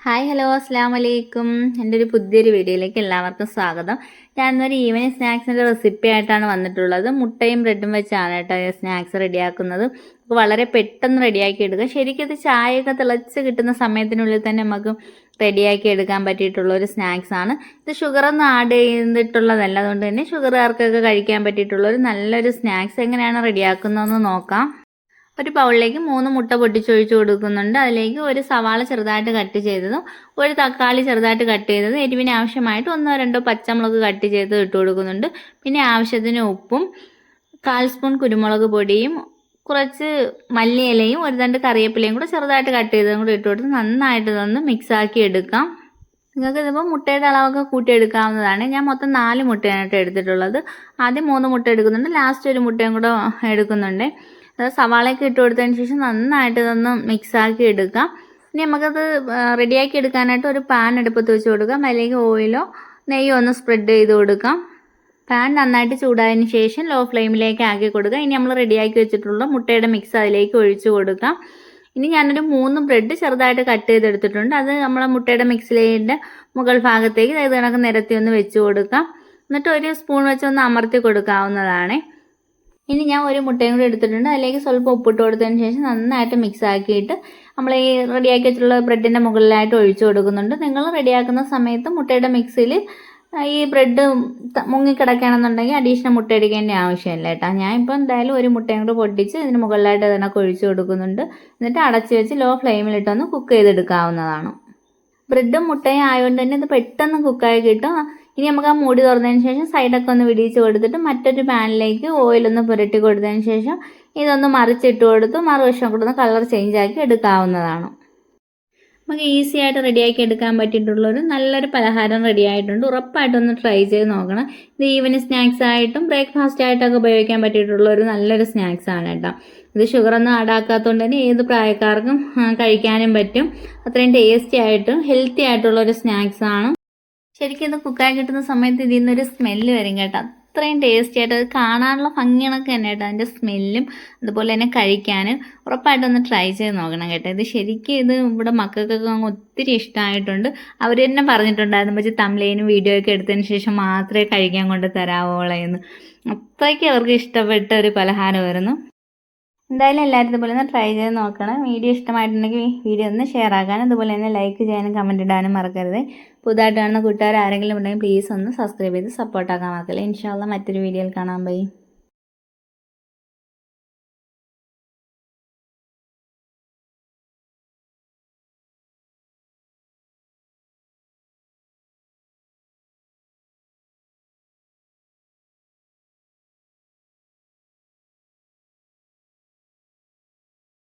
Hi hello അസ്സാം വലൈക്കും എന്റെ ഒരു പുതിയൊരു വീഡിയോയിലേക്ക് എല്ലാവർക്കും സ്വാഗതം. ഞാൻ ഇന്നൊരു ഈവനിങ് സ്നാക്സിന്റെ റെസിപ്പി ആയിട്ടാണ് വന്നിട്ടുള്ളത്. മുട്ടയും ബ്രെഡും വെച്ചാണ് കേട്ടോ സ്നാക്സ് റെഡിയാക്കുന്നത് വളരെ പെട്ടെന്ന് റെഡിയാക്കി എടുക്കുക. ശരിക്കും ഇത് ചായയൊക്കെ തിളച്ച് കിട്ടുന്ന സമയത്തിനുള്ളിൽ തന്നെ നമുക്ക് റെഡിയാക്കി എടുക്കാൻ പറ്റിയിട്ടുള്ള ഒരു സ്നാക്സ് ആണ്. ഇത് ഷുഗറൊന്നും ആഡ് ചെയ്തിട്ടുള്ളതല്ല. അതുകൊണ്ട് തന്നെ ഷുഗറുകാർക്കൊക്കെ കഴിക്കാൻ പറ്റിയിട്ടുള്ള ഒരു നല്ലൊരു സ്നാക്സ് എങ്ങനെയാണ് റെഡിയാക്കുന്നതെന്ന് നോക്കാം. ഒരു ബൗളിലേക്ക് മൂന്ന് മുട്ട പൊട്ടിച്ചൊഴിച്ച് കൊടുക്കുന്നുണ്ട്. അതിലേക്ക് ഒരു സവാള ചെറുതായിട്ട് കട്ട് ചെയ്തതും ഒരു തക്കാളി ചെറുതായിട്ട് കട്ട് ചെയ്തതും എരിവിന് ആവശ്യമായിട്ട് ഒന്നോ രണ്ടോ പച്ചമുളക് കട്ട് ചെയ്ത് ഇട്ട് കൊടുക്കുന്നുണ്ട്. പിന്നെ ആവശ്യത്തിന് ഉപ്പും കാൽ സ്പൂൺ കുരുമുളക് പൊടിയും കുറച്ച് മല്ലിയിലയും ഒരു രണ്ട് കറിവേപ്പിലയും കൂടെ ചെറുതായിട്ട് കട്ട് ചെയ്തതും കൂടെ ഇട്ട് കൊടുത്ത് നന്നായിട്ട് ഇതൊന്ന് മിക്സാക്കി എടുക്കാം. നിങ്ങൾക്ക് ഇതിപ്പോൾ മുട്ടയുടെ അളവൊക്കെ കൂട്ടിയെടുക്കാവുന്നതാണ് ഞാൻ മൊത്തം നാല് മുട്ടയാണ് എടുത്തിട്ടുള്ളത്. ആദ്യം മൂന്ന് മുട്ട എടുക്കുന്നുണ്ട്. ലാസ്റ്റ് ഒരു മുട്ടയും കൂടെ എടുക്കുന്നുണ്ട്. സവാളയൊക്കെ ഇട്ട് കൊടുത്തതിന് ശേഷം നന്നായിട്ട് ഇതൊന്ന് മിക്സാക്കി എടുക്കാം. ഇനി നമുക്കത് റെഡിയാക്കി എടുക്കാനായിട്ട് ഒരു പാൻ അടുപ്പത്ത് വെച്ച് കൊടുക്കാം. അതിലേക്ക് ഓയിലോ നെയ്യോ ഒന്ന് സ്പ്രെഡ് ചെയ്ത് കൊടുക്കാം. പാൻ നന്നായിട്ട് ചൂടായതിന് ശേഷം ലോ ഫ്ലെയിമിലേക്ക് ആക്കി കൊടുക്കുക ഇനി നമ്മൾ റെഡിയാക്കി വെച്ചിട്ടുള്ള മുട്ടയുടെ മിക്സ് അതിലേക്ക് ഒഴിച്ച് കൊടുക്കാം. ഇനി ഞാനൊരു മൂന്ന് ബ്രെഡ് ചെറുതായിട്ട് കട്ട് ചെയ്തെടുത്തിട്ടുണ്ട്. അത് നമ്മളെ മുട്ടയുടെ മിക്സിലേന്റെ മുകൾ ഭാഗത്തേക്ക് ഇത് കണക്ക് നിരത്തി ഒന്ന് വെച്ച് കൊടുക്കാം. എന്നിട്ട് ഒരു സ്പൂൺ വെച്ച് ഒന്ന് അമർത്തി കൊടുക്കാവുന്നതാണ്. ഇനി ഞാൻ ഒരു മുട്ടയും കൂടി എടുത്തിട്ടുണ്ട്. അതിലേക്ക് സ്വല്പം ഉപ്പിട്ട് കൊടുത്തതിന് ശേഷം നന്നായിട്ട് മിക്സ് ആക്കിയിട്ട് നമ്മൾ ഈ റെഡിയാക്കി വെച്ചിട്ടുള്ള ബ്രെഡിന്റെ മുകളിലായിട്ട് ഒഴിച്ചു കൊടുക്കുന്നുണ്ട്. നിങ്ങൾ റെഡിയാക്കുന്ന സമയത്ത് മുട്ടയുടെ മിക്സിയിൽ ഈ ബ്രെഡ് മുങ്ങിക്കിടക്കുകയാണെന്നുണ്ടെങ്കിൽ അഡീഷണൽ മുട്ട എടുക്കേണ്ട ആവശ്യമില്ല കേട്ടോ. ഞാൻ ഇപ്പോൾ എന്തായാലും ഒരു മുട്ടയും കൂടി പൊട്ടിച്ച് ഇതിന് മുകളിലായിട്ട് അതിനൊക്കെ ഒഴിച്ചു കൊടുക്കുന്നുണ്ട്. എന്നിട്ട് അടച്ച് വെച്ച് ലോ ഫ്ലെയിമിലിട്ടൊന്ന് കുക്ക് ചെയ്തെടുക്കാവുന്നതാണ്. ബ്രെഡും മുട്ടയും ആയതുകൊണ്ട് തന്നെ ഇത് പെട്ടെന്ന് കുക്കായി കിട്ടും. ഇനി നമുക്ക് ആ മൂടി തുറന്നതിന് ശേഷം സൈഡൊക്കെ ഒന്ന് വിടിയിച്ച് കൊടുത്തിട്ട് മറ്റൊരു പാനിലേക്ക് ഓയിലൊന്ന് പുരട്ടി കൊടുത്തതിന് ശേഷം ഇതൊന്ന് മറിച്ചിട്ട് കൊടുത്ത്. മറുവശം കൂടെ ഒന്ന് കളർ ചേഞ്ച് ആക്കി എടുക്കാവുന്നതാണ്. നമുക്ക് ഈസി ആയിട്ട് റെഡിയാക്കി എടുക്കാൻ പറ്റിയിട്ടുള്ളൊരു നല്ലൊരു പലഹാരം റെഡി ആയിട്ടുണ്ട്. ഉറപ്പായിട്ടൊന്ന് ട്രൈ ചെയ്ത് നോക്കണം. ഇത് ഈവനിങ് സ്നാക്സ് ആയിട്ടും ബ്രേക്ക്ഫാസ്റ്റ് ആയിട്ടൊക്കെ ഉപയോഗിക്കാൻ പറ്റിയിട്ടുള്ള ഒരു നല്ലൊരു സ്നാക്സ് ആണ് കേട്ടോ. ഇത് ഷുഗറൊന്നും ആഡാക്കാത്തതുകൊണ്ട് തന്നെ ഏത് പ്രായക്കാർക്കും കഴിക്കാനും പറ്റും. അത്രയും ടേസ്റ്റി ആയിട്ടും ഹെൽത്തി ആയിട്ടുള്ള ഒരു സ്നാക്സ് ആണ്. ശരിക്കും ഇത് കുക്കായി കിട്ടുന്ന സമയത്ത് ഇതിൽ നിന്നൊരു സ്മെല്ല് വരും കേട്ടോ. അത്രയും ടേസ്റ്റി ആയിട്ട് അത് കാണാനുള്ള ഭംഗികളൊക്കെ തന്നെ കേട്ടോ അതിന്റെ സ്മെല്ലും അതുപോലെ തന്നെ കഴിക്കാനും. ഉറപ്പായിട്ടും ഒന്ന് ട്രൈ ചെയ്ത് നോക്കണം കേട്ടോ. ഇത് ശരിക്കും ഇത് ഇവിടെ മക്കൾക്കൊക്കെ അങ്ങ് ഒത്തിരി ഇഷ്ടമായിട്ടുണ്ട്. അവർ തന്നെ പറഞ്ഞിട്ടുണ്ടായിരുന്നു പക്ഷേ തമ്മിലേനും വീഡിയോ ഒക്കെ എടുത്തതിന് ശേഷം മാത്രമേ കഴിക്കാൻ കൊണ്ട് തരാവോളെന്ന്. അത്രയ്ക്ക് അവർക്ക് ഇഷ്ടപ്പെട്ട ഒരു പലഹാരമായിരുന്നു. എന്തായാലും എല്ലാവരും ഇതുപോലെ ഒന്ന് ട്രൈ ചെയ്ത് നോക്കണം. വീഡിയോ ഇഷ്ടമായിട്ടുണ്ടെങ്കിൽ വീഡിയോ ഒന്ന് ഷെയർ ആക്കാനും അതുപോലെ തന്നെ ലൈക്ക് ചെയ്യാനും കമന്റ് ഇടാനും മറക്കരുത്. പുതുതായിട്ട് കാണുന്ന കൂട്ടുകാർ ആരെങ്കിലും ഉണ്ടെങ്കിൽ പ്ലീസ് ഒന്ന് സബ്സ്ക്രൈബ് ചെയ്ത് സപ്പോർട്ടാക്കാൻ മറക്കില്ല. ഇൻഷാല്ല മറ്റൊരു വീഡിയോയിൽ കാണാൻ പോയി